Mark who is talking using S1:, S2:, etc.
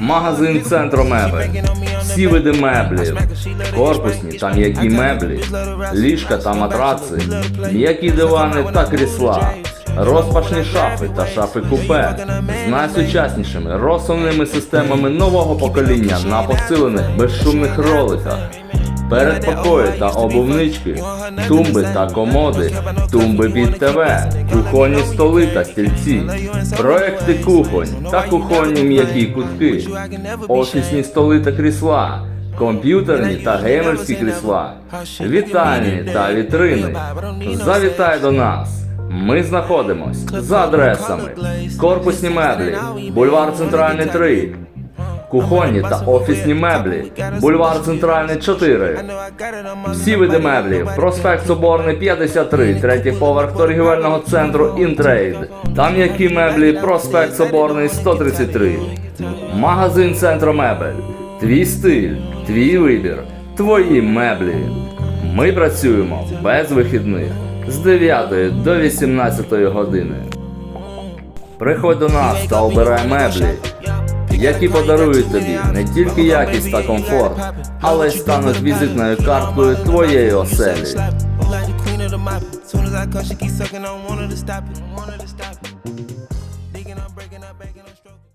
S1: Магазин Центромебель. Всі види меблів, корпусні та м'які меблі, ліжка та матраци, м'які дивани та крісла, розпашні шафи та шафи купе. З найсучаснішими розсувними системами нового покоління на посилених безшумних роликах. Передпокої та обувнички, тумби та комоди, тумби під ТВ, кухонні столи та стільці, проекти кухонь та кухонні м'які кутки, офісні столи та крісла, комп'ютерні та геймерські крісла, вітальні та вітрини. Завітай до нас! Ми знаходимось за адресами. Корпусні меблі, бульвар Центральний 3, кухонні та офісні меблі, бульвар Центральний 4. Всі види меблів, проспект Соборний 53, третій поверх торгівельного центру Інтрейд. Там які меблі, проспект Соборний 133. Магазин Центромебель. Твій стиль, твій вибір, твої меблі. Ми працюємо без вихідних з 9 до 18 години. Приходь до нас та обирай меблі, які подарують тобі не тільки якість та комфорт, але й стануть візитною карткою твоєї оселі.